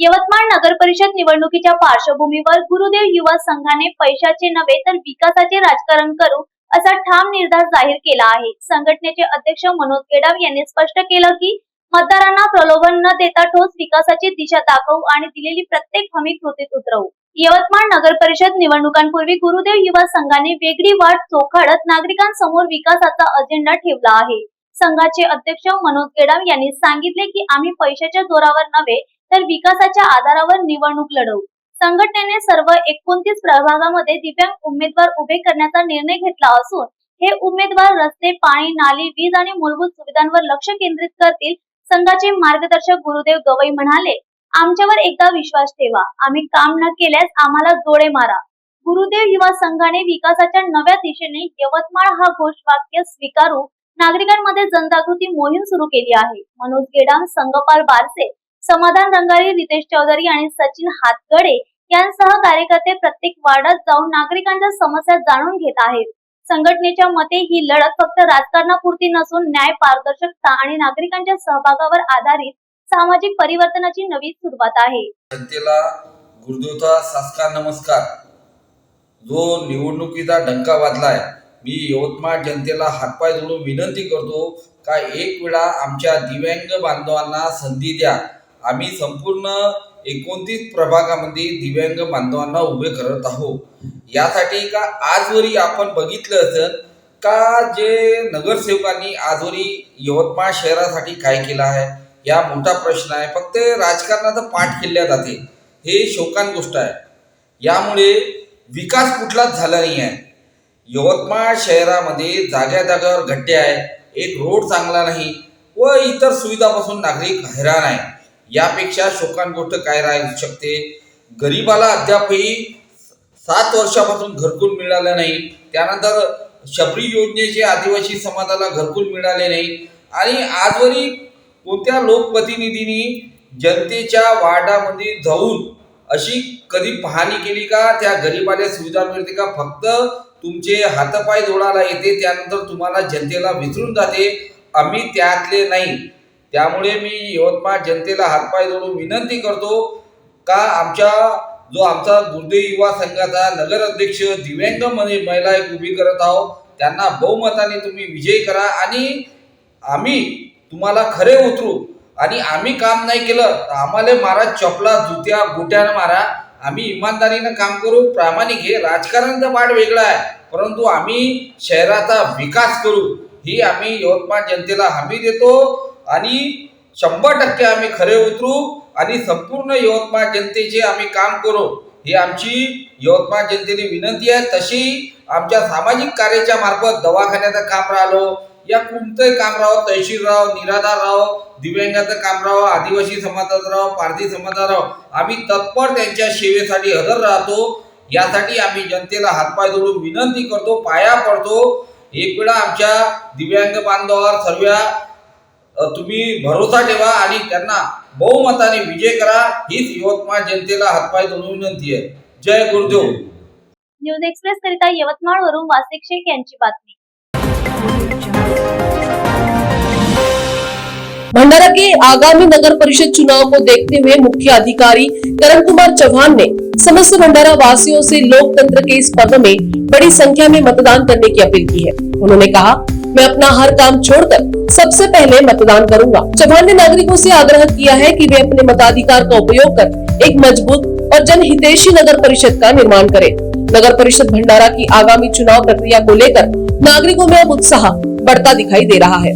यवतमाळ नगर परिषद निवडणुकीच्या पार्श्वभूमीवर गुरुदेव युवा संघाने पैशाचे नव्हे तर विकासाचे राजकारण करू असा ठाम निर्धार जाहीर केला आहे. संघटनेचे अध्यक्ष मनोज गेडाव यांनी स्पष्ट केलं की मतदारांना प्रलोभन न देता ठोस विकासाची दिशा दाखवू आणि दिलेली प्रत्येक हमी कृतीत उतरवू. यवतमाळ नगर परिषद निवडणुकांपूर्वी गुरुदेव युवा संघाने वेगळी वाट चोखाडत नागरिकांसमोर विकासाचा अजेंडा ठेवला आहे. संघाचे अध्यक्ष मनोज गेडाम यांनी सांगितले की आम्ही पैशाच्या जोरावर नव्हे तर विकासाच्या आधारावर निवडणूक लढवू. संघटनेने सर्व एकोणतीस प्रभागामध्ये दिव्यांग उमेदवार उभे करण्याचा निर्णय घेतला असून हे उमेदवार रस्ते पाणी नाली वीज आणि मूलभूत सुविधांवर लक्ष केंद्रित करतील संघाचे मार्गदर्शक गुरुदेव गवई म्हणाले आमच्यावर एकदा विश्वास ठेवा. आम्ही काम न केल्यास आम्हाला जोडे मारा. गुरुदेव युवा संघाने विकासाच्या नव्या दिशेने यवतमाळ हा घोषवाक्य स्वीकारू नागरिकांमध्ये जनजागृती मोहीम सुरू केली आहे. मनोज गेडाम संगपाल बारसे समाधान रंगारी रितेश चौधरी आणि सचिन हातगडे यांसह कार्यकर्ते प्रत्येक वार्डात जाऊन नागरिकांच्या समस्या जाणून घेत आहेत. संघटनेच्या मते ही लढत फक्त राजकारणापुरती नसून न्याय पारदर्शकता आणि नागरिकांच्या सहभागावर आधारित सामाजिक परिवर्तनाची नवी सुरुवात आहे. जनतेला गुरुदेवता सास्कार नमस्कार. जो निवडणुकीचा डंका वाजलाय मी यवतमाळ जनतेला हातपाय जोडून विनंती करतो का एक वेळा आमच्या दिव्यांग बांधवांना संधी द्या. आम्ही संपूर्ण एकोणतीस प्रभागामध्ये दिव्यांग बांधवांना उभे करत आहोत. यासाठी का आजवरी आपण बघितलं असेल का जे नगरसेवकांनी आजवरी यवतमाळ शहरासाठी काय केलं आहे या मोठा प्रश्न आहे. फक्त राजकारणाचा पाठ केल्या जाते हे शोकान गोष्ट आहे. यामुळे विकास कुठलाच झाला नाही आहे. यवतमाळ शहरामध्ये जाग्या जाग्यावर गड्डे आहे. एक रोड चांगला नाही व इतर सुविधापासून नागरिक हैराण आहे. यापेक्षा शोकान गोष्ट काय राहू शकते? गरीबाला अद्यापही सात वर्षापासून घरकुल मिळालं नाही. त्यानंतर शबरी योजनेचे आदिवासी समाजाला घरकुल मिळाले नाही. आणि आजवरी कोणत्या लोकप्रतिनिधींनी जनतेच्या वार्डामध्ये जाऊन अशी कधी पाहणी केली का? त्या गरीबाला सुविधा मिळते का? फक्त तुमचे हातपाय जोडायला येते त्यानंतर तुम्हाला जनतेला विसरून जाते. आम्ही त्यातले नाही. त्यामुळे मी यवतमाळ जनतेला हातपाय जोडून विनंती करतो का आमच्या जो आमचा दुर्दैव युवा संघाचा नगर अध्यक्ष दिव्यांगमध्ये महिला एक उभी करत आहोत त्यांना बहुमताने तुम्ही विजयी करा आणि आम्ही तुम्हाला खरे उतरू. आणि आम्ही काम नाही केलं तर आम्हाला मारा चपला जुत्या गोट्यानं मारा. आम्ही इमानदारीनं काम करू. प्रामाणिक हे राजकारणाचा पाठ वेगळा आहे. परंतु आम्ही शहराचा विकास करू. ही आम्ही यवतमाळ जनतेला हमी देतो. आणि शंभर टक्के आम्ही खरे उतरू आणि संपूर्ण यवतमाळ जनतेचे आम्ही काम करू ही आमची यवतमाळ जनतेने विनंती आहे. तशी आमच्या सामाजिक कार्याच्या मार्फत दवाखान्याचं काम राहिलो या कोणतंही काम राहो तहसील राहो निराधार राहो दिव्यांगाचं काम राहो आदिवासी समाजाचं राहो पारधी समाजाचं राहो आम्ही तत्पर त्यांच्या सेवेसाठी हजर राहतो. यासाठी आम्ही जनतेला हातपाय जोडून विनंती करतो पाया पडतो. एक वेळा आमच्या दिव्यांग बांधवावर सर्व तुम्ही भरोसा ठेवा आणि त्यांना बहुमताने विजय करा. हीच यवतमाळ जनतेला हातपाय जोडून विनंती आहे. जय गुरुदेव. न्यूज़ एक्सप्रेस करिता यवतमाळ वरून वासिक शेख यांची बातमी. भंडारा के आगामी नगर परिषद चुनाव को देखते हुए मुख्य अधिकारी करण कुमार चौहान ने समस्त भंडारा वासियों से लोकतंत्र के इस पर्व में बड़ी संख्या में मतदान करने की अपील की है। उन्होंने कहा मैं अपना हर काम छोड़कर सबसे पहले मतदान करूँगा। चौहान ने नागरिकों से आग्रह किया है कि वे अपने मताधिकार का उपयोग कर एक मज़बूत और जनहितेशी नगर परिषद का निर्माण करें। नगर परिषद भंडारा की आगामी चुनाव प्रक्रिया को लेकर नागरिकों में अब उत्साह बढ़ता दिखाई दे रहा है।